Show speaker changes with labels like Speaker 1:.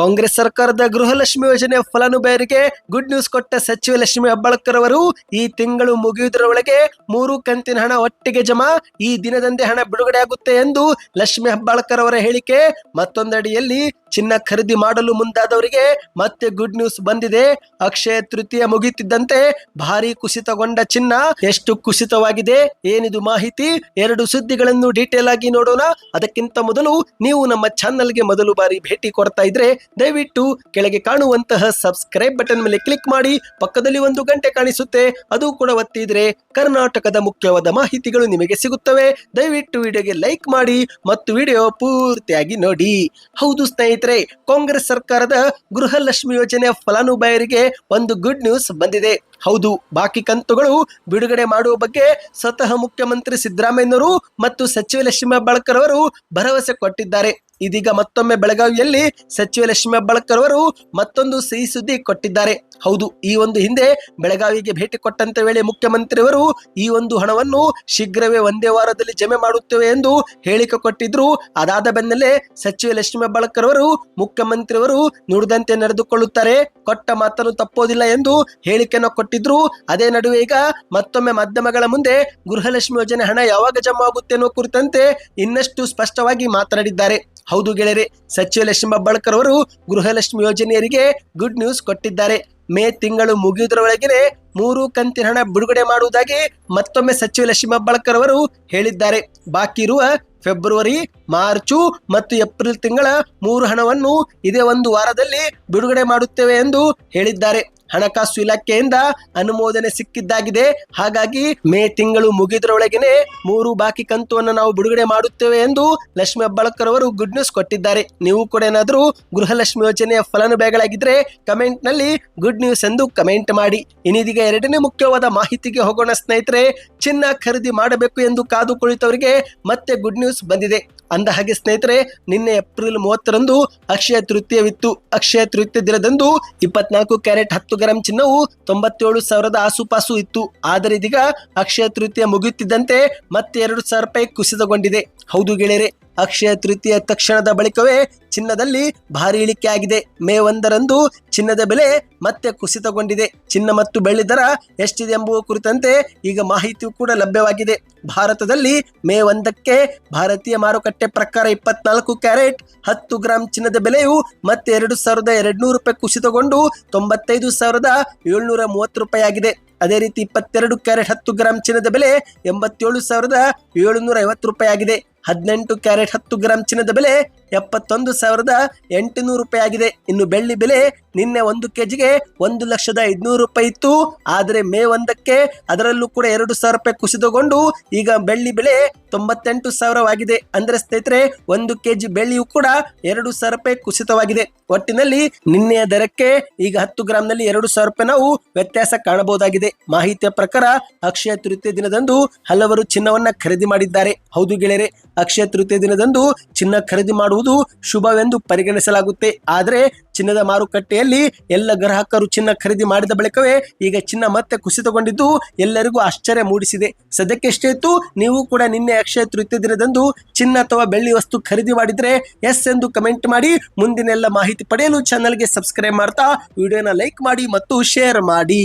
Speaker 1: ಕಾಂಗ್ರೆಸ್ ಸರ್ಕಾರದ ಗೃಹಲಕ್ಷ್ಮಿ ಯೋಜನೆ ಫಲಾನುಭವಿಯರಿಗೆ good news ಕೊಟ್ಟ ಸಚಿವ ಲಕ್ಷ್ಮಿ ಹೆಬ್ಬಾಳ್ಕರ್ ಅವರು, ಈ ತಿಂಗಳು ಮುಗಿಯುವುದರೊಳಗೆ ಮೂರು ಕಂತಿನ ಹಣ ಒಟ್ಟಿಗೆ ಜಮಾ, ಈ ದಿನದಂದೇ ಹಣ ಬಿಡುಗಡೆ ಆಗುತ್ತೆ ಎಂದು ಲಕ್ಷ್ಮಿ ಹೆಬ್ಬಾಳ್ಕರ್ ಅವರ ಹೇಳಿಕೆ. ಮತ್ತೊಂದಡಿಯಲ್ಲಿ, ಚಿನ್ನ ಖರೀದಿ ಮಾಡಲು ಮುಂದಾದವರಿಗೆ ಮತ್ತೆ ಗುಡ್ ನ್ಯೂಸ್ ಬಂದಿದೆ. ಅಕ್ಷಯ ತೃತೀಯ ಮುಗಿಯುತ್ತಿದ್ದಂತೆ ಭಾರಿ ಕುಸಿತಗೊಂಡ ಚಿನ್ನ ಎಷ್ಟು ಕುಸಿತವಾಗಿದೆ ಏನಿದು ಮಾಹಿತಿ? ಎರಡು ಸುದ್ದಿಗಳನ್ನು ಡೀಟೇಲ್ ಆಗಿ ನೋಡೋಣ. ಅದಕ್ಕಿಂತ ಮೊದಲು ನೀವು ನಮ್ಮ ಚಾನಲ್ಗೆ ಮೊದಲು ಬಾರಿ ಭೇಟಿ ಕೊಡ್ತಾ ಇದ್ರೆ ದಯವಿಟ್ಟು ಕೆಳಗೆ ಕಾಣುವಂತಹ ಸಬ್ಸ್ಕ್ರೈಬ್ ಬಟನ್ ಮೇಲೆ ಕ್ಲಿಕ್ ಮಾಡಿ, ಪಕ್ಕದಲ್ಲಿ ಒಂದು ಗಂಟೆ ಕಾಣಿಸುತ್ತೆ, ಅದು ಕೂಡ ಒತ್ತಿದ್ರೆ ಕರ್ನಾಟಕದ ಮುಖ್ಯವಾದ ಮಾಹಿತಿಗಳು ನಿಮಗೆ ಸಿಗುತ್ತವೆ. ದಯವಿಟ್ಟು ವಿಡಿಯೋಗೆ ಲೈಕ್ ಮಾಡಿ ಮತ್ತು ವಿಡಿಯೋ ಪೂರ್ತಿಯಾಗಿ ನೋಡಿ. ಹೌದು ಸ್ನೇಹಿತರೆ, ಕಾಂಗ್ರೆಸ್ ಸರ್ಕಾರದ ಗೃಹಲಕ್ಷ್ಮಿ ಯೋಜನೆಯ ಫಲಾನುಭವಿಯರಿಗೆ ಒಂದು ಗುಡ್ ನ್ಯೂಸ್ ಬಂದಿದೆ. ಹೌದು, ಬಾಕಿ ಕಂತುಗಳು ಬಿಡುಗಡೆ ಮಾಡುವ ಬಗ್ಗೆ ಸ್ವತಃ ಮುಖ್ಯಮಂತ್ರಿ ಸಿದ್ದರಾಮಯ್ಯನವರು ಮತ್ತು ಸಚಿವ ಲಕ್ಷ್ಮೀ ಹೆಬ್ಬಾಳ್ಕರ್ ಅವರು ಭರವಸೆ ಕೊಟ್ಟಿದ್ದಾರೆ. ಇದೀಗ ಮತ್ತೊಮ್ಮೆ ಬೆಳಗಾವಿಯಲ್ಲಿ ಸಚಿವ ಲಕ್ಷ್ಮೀ ಹೆಬ್ಬಾಳ್ಕರ್ ಅವರು ಮತ್ತೊಂದು ಸಿಹಿ ಸುದ್ದಿ ಕೊಟ್ಟಿದ್ದಾರೆ. ಹೌದು, ಈ ಒಂದು ಹಿಂದೆ ಬೆಳಗಾವಿಗೆ ಭೇಟಿ ಕೊಟ್ಟಂತ ವೇಳೆ ಮುಖ್ಯಮಂತ್ರಿಯವರು ಈ ಒಂದು ಹಣವನ್ನು ಶೀಘ್ರವೇ ಒಂದೇ ವಾರದಲ್ಲಿ ಜಮೆ ಮಾಡುತ್ತೇವೆ ಎಂದು ಹೇಳಿಕೆ ಕೊಟ್ಟಿದ್ರು. ಅದಾದ ಬೆನ್ನಲ್ಲೇ ಸಚಿವ ಲಕ್ಷ್ಮೀ ಹೆಬ್ಬಾಳ್ಕರ್ ಅವರು ಮುಖ್ಯಮಂತ್ರಿಯವರು ನುಡಿದಂತೆ ನಡೆದುಕೊಳ್ಳುತ್ತಾರೆ. ಕೊಟ್ಟ ಮಾತನ್ನು ತಪ್ಪೋದಿಲ್ಲ ಎಂದು ಹೇಳಿಕೆಯನ್ನು ಕೊಟ್ಟಿದ್ರು. ಅದೇ ನಡುವೆ ಈಗ ಮತ್ತೊಮ್ಮೆ ಮಾಧ್ಯಮಗಳ ಮುಂದೆ ಗೃಹಲಕ್ಷ್ಮಿ ಯೋಜನೆ ಹಣ ಯಾವಾಗ ಜಮಾ ಆಗುತ್ತೆ ಅನ್ನೋ ಕುರಿತಂತೆ ಇನ್ನಷ್ಟು ಸ್ಪಷ್ಟವಾಗಿ ಮಾತನಾಡಿದ್ದಾರೆ. ಹೌದು ಗೆಳೆಯರೆ ಸಚಿವ ಲಕ್ಷ್ಮಿ ಅವರು ಗೃಹಲಕ್ಷ್ಮಿ ಯೋಜನೆಯರಿಗೆ ಗುಡ್ ನ್ಯೂಸ್ ಕೊಟ್ಟಿದ್ದಾರೆ. ಮೇ ತಿಂಗಳು ಮುಗಿಯುವುದರೊಳಗೆ ಮೂರು ಕಂತಿನ ಹಣ ಬಿಡುಗಡೆ ಮಾಡುವುದಾಗಿ ಮತ್ತೊಮ್ಮೆ ಸಚಿವ ಲಕ್ಷ್ಮಿ ಅವರು ಹೇಳಿದ್ದಾರೆ. ಬಾಕಿ ಇರುವ ಫೆಬ್ರವರಿ, ಮಾರ್ಚು ಮತ್ತು ಏಪ್ರಿಲ್ ತಿಂಗಳ ಮೂರು ಹಣವನ್ನು ಇದೇ ಒಂದು ವಾರದಲ್ಲಿ ಬಿಡುಗಡೆ ಮಾಡುತ್ತೇವೆ ಎಂದು ಹೇಳಿದ್ದಾರೆ. ಹಣಕಾಸು ಇಲಾಖೆಯಿಂದ ಅನುಮೋದನೆ ಸಿಕ್ಕಿದ್ದಾಗಿದೆ. ಹಾಗಾಗಿ ಮೇ ತಿಂಗಳು ಮುಗಿದರೊಳಗೆನೆ ಮೂರು ಬಾಕಿ ಕಂತುವನ್ನು ನಾವು ಬಿಡುಗಡೆ ಮಾಡುತ್ತೇವೆ ಎಂದು ಲಕ್ಷ್ಮಿ ಹೆಬ್ಬಾಳ್ಕರ್ ಅವರು ಗುಡ್ ನ್ಯೂಸ್ ಕೊಟ್ಟಿದ್ದಾರೆ. ನೀವು ಕೂಡ ಏನಾದರೂ ಗೃಹಲಕ್ಷ್ಮಿ ಯೋಜನೆಯ ಫಲಾನುಭವಿಗಳಾಗಿದ್ರೆ ಕಮೆಂಟ್ನಲ್ಲಿ ಗುಡ್ ನ್ಯೂಸ್ ಎಂದು ಕಮೆಂಟ್ ಮಾಡಿ. ಇನ್ನಿದೀಗ ಎರಡನೇ ಮುಖ್ಯವಾದ ಮಾಹಿತಿಗೆ ಹೋಗೋಣ ಸ್ನೇಹಿತರೆ, ಚಿನ್ನ ಖರೀದಿ ಮಾಡಬೇಕು ಎಂದು ಕಾದು ಕುಳಿತವರಿಗೆ ಮತ್ತೆ ಗುಡ್ ನ್ಯೂಸ್ ಬಂದಿದೆ. ಅಂದ ಹಾಗೆ ಸ್ನೇಹಿತರೆ, ನಿನ್ನೆ ಏಪ್ರಿಲ್ ಮೂವತ್ತರಂದು ಅಕ್ಷಯ ತೃತೀಯವಿತ್ತು. ಅಕ್ಷಯ ತೃತೀಯ ದಿನದಂದು ಇಪ್ಪತ್ನಾಲ್ಕು ಕ್ಯಾರೆಟ್ ಹತ್ತು ಗ್ರಾಂ ಚಿನ್ನವು ತೊಂಬತ್ತೇಳು ಸಾವಿರದ ಆಸುಪಾಸು ಇತ್ತು. ಆದರೆ ಇದೀಗ ಅಕ್ಷಯ ತೃತೀಯ ಮುಗಿಯುತ್ತಿದ್ದಂತೆ ಮತ್ತೆ ಎರಡು ಸಾವಿರ ರೂಪಾಯಿ ಕುಸಿತಗೊಂಡಿದೆ. ಹೌದು ಗೆಳೆಯರೆ. ಅಕ್ಷಯ ತೃತೀಯ ತಕ್ಷಣದ ಬಳಿಕವೇ ಚಿನ್ನದಲ್ಲಿ ಭಾರಿ ಇಳಿಕೆ ಆಗಿದೆ. ಮೇ ಒಂದರಂದು ಚಿನ್ನದ ಬೆಲೆ ಮತ್ತೆ ಕುಸಿತಗೊಂಡಿದೆ. ಚಿನ್ನ ಮತ್ತು ಬೆಳ್ಳಿ ದರ ಎಷ್ಟಿದೆ ಎಂಬುವ ಕುರಿತಂತೆ ಈಗ ಮಾಹಿತಿಯು ಕೂಡ ಲಭ್ಯವಾಗಿದೆ. ಭಾರತದಲ್ಲಿ ಮೇ ಒಂದಕ್ಕೆ ಭಾರತೀಯ ಮಾರುಕಟ್ಟೆ ಪ್ರಕಾರ ಇಪ್ಪತ್ನಾಲ್ಕು ಕ್ಯಾರೆಟ್, ಹತ್ತು ಗ್ರಾಂ ಚಿನ್ನದ ಬೆಲೆಯು ಮತ್ತೆ ಎರಡು ಸಾವಿರದ ಎರಡ್ನೂರು ರೂಪಾಯಿ ಕುಸಿತಗೊಂಡು ತೊಂಬತ್ತೈದು ಸಾವಿರದ ಏಳ್ನೂರ ಮೂವತ್ತು ರೂಪಾಯಿ ಆಗಿದೆ. ಅದೇ ರೀತಿ ಇಪ್ಪತ್ತೆರಡು ಕ್ಯಾರೆಟ್, ಹತ್ತು ಗ್ರಾಂ ಚಿನ್ನದ ಬೆಲೆ ಎಂಬತ್ತೇಳು ಸಾವಿರದ ಏಳುನೂರ ಐವತ್ತು ರೂಪಾಯಿ ಆಗಿದೆ. ಹದಿನೆಂಟು ಕ್ಯಾರೆಟ್ ಹತ್ತು ಗ್ರಾಂ ಚಿನ್ನದ ಬೆಲೆ ಎಪ್ಪತ್ತೊಂದು ಸಾವಿರದ ಎಂಟುನೂರು ರೂಪಾಯಿ ಆಗಿದೆ. ಇನ್ನು ಬೆಳ್ಳಿ ಬೆಲೆ ನಿನ್ನೆ ಒಂದು ಕೆಜಿಗೆ ಒಂದು ಲಕ್ಷದ ಐದುನೂರು ರೂಪಾಯಿ ಇತ್ತು. ಆದರೆ ಮೇ ಒಂದಕ್ಕೆ ಅದರಲ್ಲೂ ಕೂಡ ಎರಡು ಸಾವಿರ ರೂಪಾಯಿ ಕುಸಿತಗೊಂಡು ಈಗ ಬೆಳ್ಳಿ ಬೆಲೆ ತೊಂಬತ್ತೆಂಟು ಸಾವಿರವಾಗಿದೆ. ಅಂದ್ರೆ ಸ್ನೇಹಿತರೆ, ಒಂದು ಕೆಜಿ ಬೆಳ್ಳಿಯು ಕೂಡ ಎರಡು ಸಾವಿರ ರೂಪಾಯಿ ಕುಸಿತವಾಗಿದೆ. ಒಟ್ಟಿನಲ್ಲಿ ನಿನ್ನೆಯ ದರಕ್ಕೆ ಈಗ ಹತ್ತು ಗ್ರಾಂನಲ್ಲಿ ಎರಡು ಸಾವಿರ ರೂಪಾಯಿ ನಾವು ವ್ಯತ್ಯಾಸ ಕಾಣಬಹುದಾಗಿದೆ. ಮಾಹಿತಿಯ ಪ್ರಕಾರ ಅಕ್ಷಯ ತೃತೀಯ ದಿನದಂದು ಹಲವರು ಚಿನ್ನವನ್ನ ಖರೀದಿ ಮಾಡಿದ್ದಾರೆ. ಹೌದು ಗೆಳೆಯರೆ ಅಕ್ಷಯ ತೃತೀಯ ದಿನದಂದು ಚಿನ್ನ ಖರೀದಿ ಮಾಡುವುದು ಶುಭವೆಂದು ಪರಿಗಣಿಸಲಾಗುತ್ತೆ. ಆದರೆ ಚಿನ್ನದ ಮಾರುಕಟ್ಟೆಯಲ್ಲಿ ಎಲ್ಲ ಗ್ರಾಹಕರು ಚಿನ್ನ ಖರೀದಿ ಮಾಡಿದ ಬಳಿಕವೇ ಈಗ ಚಿನ್ನ ಮತ್ತೆ ಕುಸಿತಗೊಂಡಿದ್ದು ಎಲ್ಲರಿಗೂ ಆಶ್ಚರ್ಯ ಮೂಡಿಸಿದೆ. ಸದ್ಯಕ್ಕೆ ಎಷ್ಟೇ ಇತ್ತು, ನೀವು ಕೂಡ ನಿನ್ನೆ ಅಕ್ಷಯ ತೃತೀಯ ದಿನದಂದು ಚಿನ್ನ ಅಥವಾ ಬೆಳ್ಳಿ ವಸ್ತು ಖರೀದಿ ಮಾಡಿದ್ರೆ ಎಸ್ ಎಂದು ಕಮೆಂಟ್ ಮಾಡಿ ಮುಂದಿನ ಎಲ್ಲ ಮಾಹಿತಿ ಪಡೆಯಲು ಚಾನಲ್ಗೆ ಸಬ್ಸ್ಕ್ರೈಬ್ ಮಾಡ್ತಾ, ವಿಡಿಯೋನ ಲೈಕ್ ಮಾಡಿ ಮತ್ತು ಶೇರ್ ಮಾಡಿ.